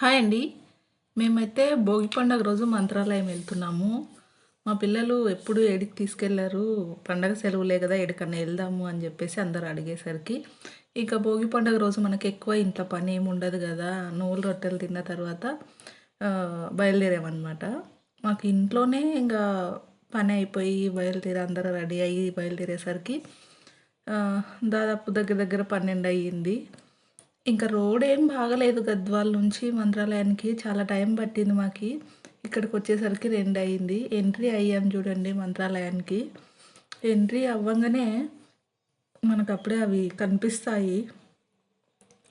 Hi అండి. మేమైతే భోగి పండుగ రోజు మంత్రాలయం వెళ్తున్నాము. మా పిల్లలు ఎప్పుడు ఎడికి తీసుకెళ్ళారు? పండగ సెలవులే కదా ఎడికన్నా వెళ్దాము అని చెప్పేసి అందరు అడిగేసరికి ఇక భోగి పండుగ రోజు మనకి ఎక్కువ ఇంట్లో పని ఏమి ఉండదు కదా నువ్వులు రొట్టెలు తిన్న తర్వాత బయలుదేరామన్నమాట. మాకు ఇంట్లోనే ఇంకా పని అయిపోయి బయలుదేరి అందరూ రెడీ అయ్యి బయలుదేరేసరికి దాదాపు దగ్గర దగ్గర పన్నెండు అయ్యింది. ఇంకా రోడ్ ఏం బాగలేదు గద్వాల నుంచి మంత్రాలయానికి. చాలా టైం పట్టింది మాకి. ఇక్కడికి వచ్చేసరికి రెండు అయింది. ఎంట్రీ అయ్యాం చూడండి మంత్రాలయానికి. ఎంట్రీ అవ్వగానే మనకు అప్పుడే అవి కనిపిస్తాయి.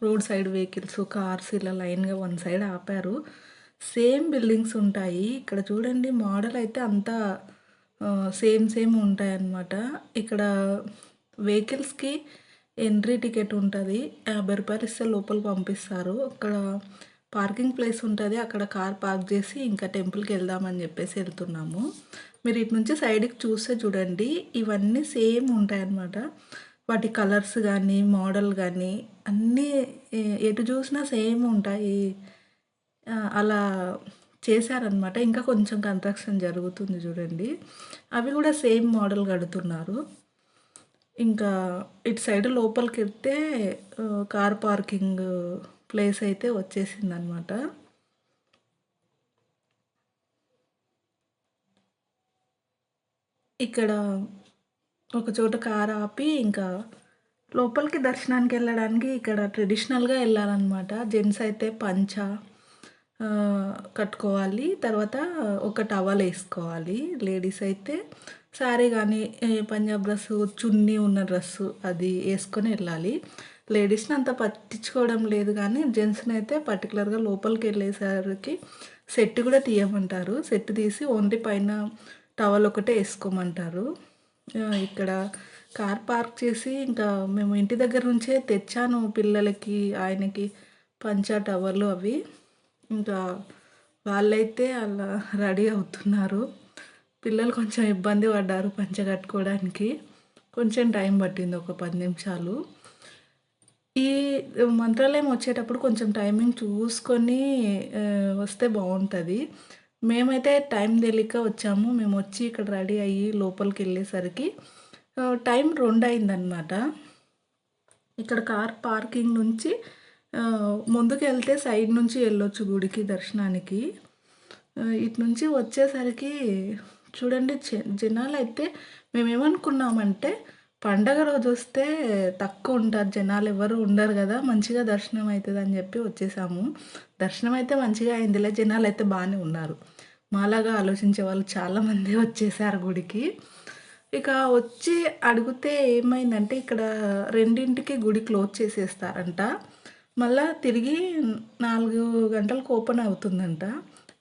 రోడ్ సైడ్ వెహికల్స్ కార్స్ ఇలా లైన్గా వన్ సైడ్ ఆపారు. సేమ్ బిల్డింగ్స్ ఉంటాయి. ఇక్కడ చూడండి మోడల్ అయితే అంతా సేమ్ సేమ్ ఉంటాయి అన్నమాట ఇక్కడ వెహికల్స్కి ఎంట్రీ టికెట్ ఉంటుంది. యాభై రూపాయలు ఇస్తే లోపల పంపిస్తారు. అక్కడ పార్కింగ్ ప్లేస్ ఉంటుంది. అక్కడ కార్ పార్క్ చేసి ఇంకా టెంపుల్కి వెళ్దామని చెప్పేసి వెళ్తున్నాము. మీరు ఇటు నుంచి సైడ్కి చూస్తే చూడండి. ఇవన్నీ సేమ్ ఉంటాయన్నమాట. వాటి కలర్స్ కానీ మోడల్ కానీ అన్నీ ఎటు చూసినా సేమ్ ఉంటాయి. అలా చేశారనమాట ఇంకా కొంచెం కన్స్ట్రక్షన్ జరుగుతుంది చూడండి. అవి కూడా సేమ్ మోడల్ కడుతున్నారు. ఇంకా ఇటు సైడ్ లోపలికి వెళ్తే కార్ పార్కింగ్ ప్లేస్ అయితే వచ్చేసింది అనమాట ఇక్కడ ఒక చోట కార్ ఆపి ఇంకా లోపలికి దర్శనానికి వెళ్ళడానికి ఇక్కడ ట్రెడిషనల్గా వెళ్ళాలన్నమాట. జెంట్స్ అయితే పంచ కట్టుకోవాలి. తర్వాత ఒక టవల్ వేసుకోవాలి. లేడీస్ అయితే శారీ కానీ పంజాబ్ డ్రెస్సు చున్నీ ఉన్న డ్రెస్సు అది వేసుకొని వెళ్ళాలి. లేడీస్ని అంత పట్టించుకోవడం లేదు కానీ జెంట్స్ని అయితే పర్టికులర్గా లోపలికి వెళ్ళేసరికి సెట్ కూడా తీయమంటారు. సెట్ తీసి ఓన్లీ పైన టవల్ ఒకటే వేసుకోమంటారు. ఇక్కడ కార్ పార్క్ చేసి ఇంకా మేము ఇంటి దగ్గర నుంచే తెచ్చాను పిల్లలకి ఆయనకి పంచా టవర్లు అవి. ఇంకా వాళ్ళైతే అలా రెడీ అవుతున్నారు. పిల్లలు కొంచెం ఇబ్బంది పడ్డారు పంచ కట్టుకోవడానికి. కొంచెం టైం పట్టింది ఒక పది నిమిషాలు. ఈ మంత్రాలయం వచ్చేటప్పుడు కొంచెం టైమింగ్ చూసుకొని వస్తే బాగుంటుంది. మేమైతే టైం తెలియక వచ్చాము. మేము వచ్చి ఇక్కడ రెడీ అయ్యి లోపలికి వెళ్ళేసరికి టైం రెండు అయిందనమాట ఇక్కడ కార్ పార్కింగ్ నుంచి ముందుకు వెళ్తే సైడ్ నుంచి వెళ్ళొచ్చు గుడికి దర్శనానికి. ఇటు నుంచి వచ్చేసరికి చూడండి జ- జనాలు అయితే మేమేమనుకున్నామంటే పండగ రోజు వస్తే తక్కువ ఉంటారు జనాలు ఎవరు ఉండరు కదా మంచిగా దర్శనం అవుతుంది అని చెప్పి వచ్చేసాము. దర్శనం అయితే మంచిగా అయిందిలే జనాలు అయితే బాగానే ఉన్నారు. మాలాగా ఆలోచించే వాళ్ళు చాలామంది వచ్చేసారు గుడికి. ఇక వచ్చి అడిగితే ఏమైందంటే ఇక్కడ రెండింటికి గుడి క్లోజ్ చేసేస్తారంట. మళ్ళా తిరిగి నాలుగు గంటలకు ఓపెన్ అవుతుందంట.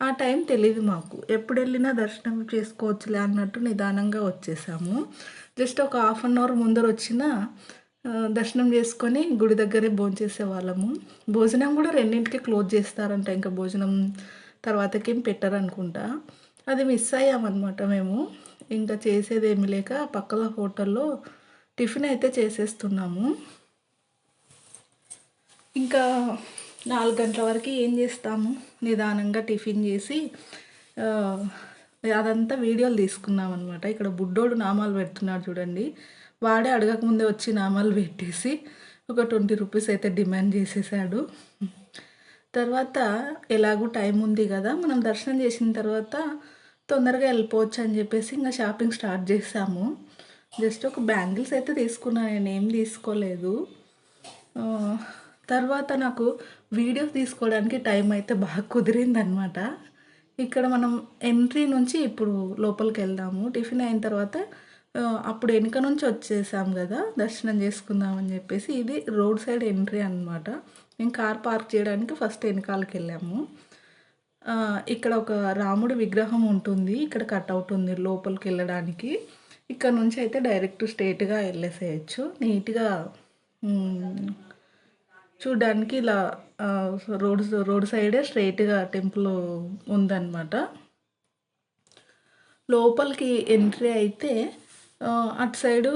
ఆ టైం తెలియదు మాకు. ఎప్పుడు వెళ్ళినా దర్శనం చేసుకోవచ్చులే అన్నట్టు నిదానంగా వచ్చేసాము. జస్ట్ ఒక హాఫ్ అన్ అవర్ ముందర వచ్చిన దర్శనం చేసుకొని గుడి దగ్గరే భోంచేసే వాళ్ళము. భోజనం కూడా రెండింటికి క్లోజ్ చేస్తారంట. ఇంకా భోజనం తర్వాతకి ఏం పెట్టరనుకుంటా. అది మిస్ అయ్యామన్నమాట మేము. ఇంకా చేసేది ఏమి లేక పక్కల హోటల్లో టిఫిన్ అయితే చేసేస్తున్నాము. ఇంకా నాలుగు గంటల వరకు ఏం చేస్తాము? నిదానంగా టిఫిన్ చేసి అదంతా వీడియోలు తీసుకున్నాం అనమాట ఇక్కడ బుడ్డోడు నామాలు పెడుతున్నాడు చూడండి. వాడే అడగకముందే వచ్చి నామాలు పెట్టేసి ఒక ట్వంటీ రూపీస్ అయితే డిమాండ్ చేసేసాడు. తర్వాత ఎలాగూ టైం ఉంది కదా మనం దర్శనం చేసిన తర్వాత తొందరగా వెళ్ళిపోవచ్చు అని చెప్పేసి ఇంకా షాపింగ్ స్టార్ట్ చేసాము. జస్ట్ ఒక బ్యాంగిల్స్ అయితే తీసుకున్నాను నేను ఏం తీసుకోలేదు తర్వాత నాకు వీడియో తీసుకోవడానికి టైం అయితే బాగా కుదిరిందనమాట ఇక్కడ మనం ఎంట్రీ నుంచి ఇప్పుడు లోపలికి వెళ్దాము. టిఫిన్ అయిన తర్వాత అప్పుడు వెనుక నుంచి వచ్చేసాం కదా దర్శనం చేసుకుందామని చెప్పేసి ఇది రోడ్ సైడ్ ఎంట్రీ అనమాట మేము కార్ పార్క్ చేయడానికి ఫస్ట్ వెనకాలకి వెళ్ళాము. ఇక్కడ ఒక రాముడి విగ్రహం ఉంటుంది. ఇక్కడ కట్అవుట్ ఉంది లోపలికి వెళ్ళడానికి. ఇక్కడ నుంచి అయితే డైరెక్ట్ స్ట్రేట్గా వెళ్ళేసేయచ్చు. నీట్గా చూడ్డానికి ఇలా రోడ్ రోడ్ సైడే స్ట్రైట్గా టెంపుల్ ఉందన్నమాట. లోపలికి ఎంట్రీ అయితే అటు సైడు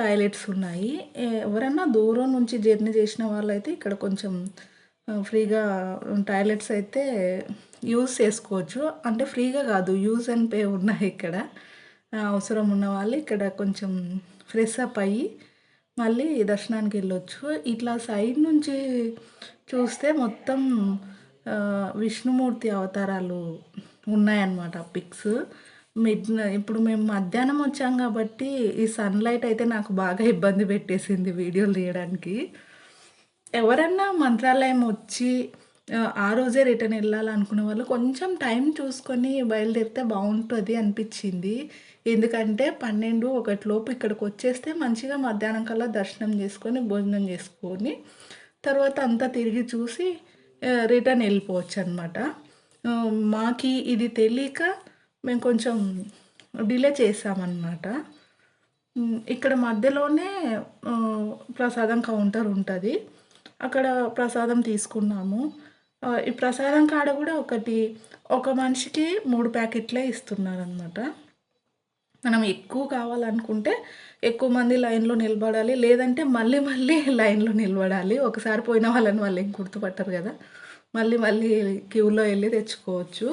టాయిలెట్స్ ఉన్నాయి. ఎవరన్నా ఎవరైనా దూరం నుంచి జర్నీ చేసిన వాళ్ళైతే ఇక్కడ కొంచెం ఫ్రీగా టాయిలెట్స్ అయితే యూజ్ చేసుకోవచ్చు. అంటే ఫ్రీగా కాదు యూజ్ అండ్ పే ఉన్నాయి ఇక్కడ. అవసరం ఉన్న వాళ్ళు ఇక్కడ కొంచెం ఫ్రెష్ అప్ అయ్యి మళ్ళీ దర్శనానికి వెళ్ళొచ్చు ఇట్లా సైడ్ నుంచి చూస్తే మొత్తం విష్ణుమూర్తి అవతారాలు ఉన్నాయన్నమాట పిక్స్. మిడ్ ఇప్పుడు మేము మధ్యాహ్నం వచ్చాం కాబట్టి ఈ సన్లైట్ అయితే నాకు బాగా ఇబ్బంది పెట్టేసింది వీడియోలు తీయడానికి. ఎవరన్నా మంత్రాలయం వచ్చి ఆ, రోజే రిటర్న్ వెళ్ళాలనుకున్న వాళ్ళు కొంచెం టైం చూసుకొని బయలుదేరితే బాగుంటుంది అనిపించింది. ఎందుకంటే పన్నెండు ఒకటిలోపు ఇక్కడికి వచ్చేస్తే మంచిగా మధ్యాహ్నం కల్లా దర్శనం చేసుకొని భోజనం చేసుకొని తర్వాత అంతా తిరిగి చూసి రిటర్న్ వెళ్ళిపోవచ్చు అనమాట మాకి ఇది తెలియక మేము కొంచెం డిలే చేసామన్నమాట ఇక్కడ మధ్యలోనే ప్రసాదం కౌంటర్ ఉంటుంది. అక్కడ ప్రసాదం తీసుకున్నాము. ఈ ప్రసాదం కాడ కూడా ఒకటి ఒక మనిషికి మూడు ప్యాకెట్లే ఇస్తున్నారనమాట మనం ఎక్కువ కావాలనుకుంటే ఎక్కువ మంది లైన్లో నిలబడాలి లేదంటే మళ్ళీ మళ్ళీ లైన్లో నిలబడాలి. ఒకసారి పోయిన వాళ్ళని వాళ్ళు ఏం గుర్తుపట్టరు కదా. మళ్ళీ మళ్ళీ క్యూలో వెళ్ళి తెచ్చుకోవచ్చు.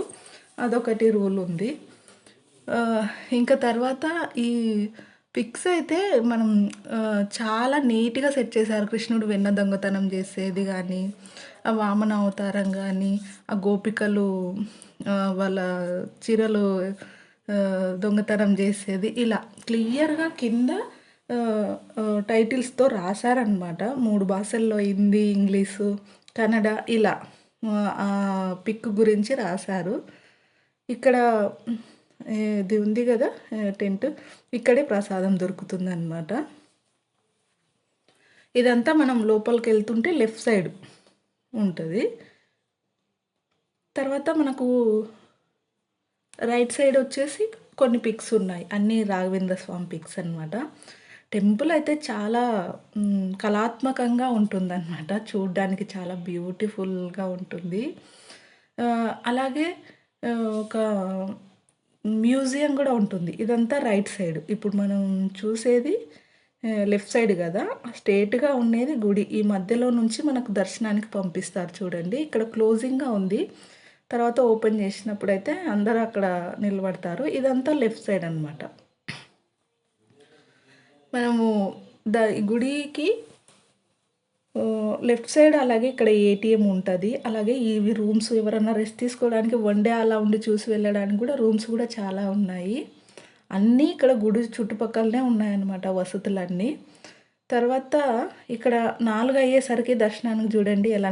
అదొకటి రూల్ ఉంది. ఇంకా తర్వాత ఈ పిక్స్ అయితే మనం చాలా నీట్గా సెట్ చేశారు. కృష్ణుడు వెన్న దొంగతనం చేసేది కానీ వామన అవతారం కానీ ఆ గోపికలు వాళ్ళ చీరలు దొంగతనం చేసేది ఇలా. క్లియర్గా కింద టైటిల్స్తో రాశారనమాట మూడు భాషల్లో హిందీ ఇంగ్లీషు కన్నడ ఇలా ఆ, పిక్ గురించి రాశారు. ఇక్కడ ఇది ఉంది కదా టెంట్. ఇక్కడే ప్రసాదం దొరుకుతుందన్నమాట. ఇదంతా మనం లోపలికి వెళ్తుంటే లెఫ్ట్ సైడ్. ఉంటుంది. తర్వాత మనకు రైట్ సైడ్ వచ్చేసి కొన్ని పిక్స్ ఉన్నాయి. అన్నీ రాఘవేంద్ర స్వామి పిక్స్ అనమాట టెంపుల్ అయితే చాలా కళాత్మకంగా ఉంటుందన్నమాట. చూడ్డానికి చాలా బ్యూటిఫుల్గా ఉంటుంది. అలాగే ఒక మ్యూజియం కూడా ఉంటుంది. ఇదంతా రైట్ సైడ్. ఇప్పుడు మనం చూసేది లెఫ్ట్ సైడ్ కదా స్ట్రేట్గా ఉండేది గుడి. ఈ మధ్యలో నుంచి మనకు దర్శనానికి పంపిస్తారు చూడండి. ఇక్కడ క్లోజింగ్గా ఉంది. తర్వాత ఓపెన్ చేసినప్పుడు అయితే అందరూ అక్కడ నిలబడతారు. ఇదంతా లెఫ్ట్ సైడ్ అనమాట మనము ద గుడికి లెఫ్ట్ సైడ్ అలాగే ఇక్కడ ఏటీఎం ఉంటుంది. అలాగే ఇవి రూమ్స్ ఎవరైనా రెస్ట్ తీసుకోవడానికి వన్ డే అలా ఉండి చూసి వెళ్ళడానికి కూడా రూమ్స్ కూడా చాలా ఉన్నాయి. అన్నీ ఇక్కడ గుడి చుట్టుపక్కలనే ఉన్నాయన్నమాట వసతులన్నీ. తర్వాత ఇక్కడ నాలుగు అయ్యేసరికి దర్శనానికి చూడండి ఎలా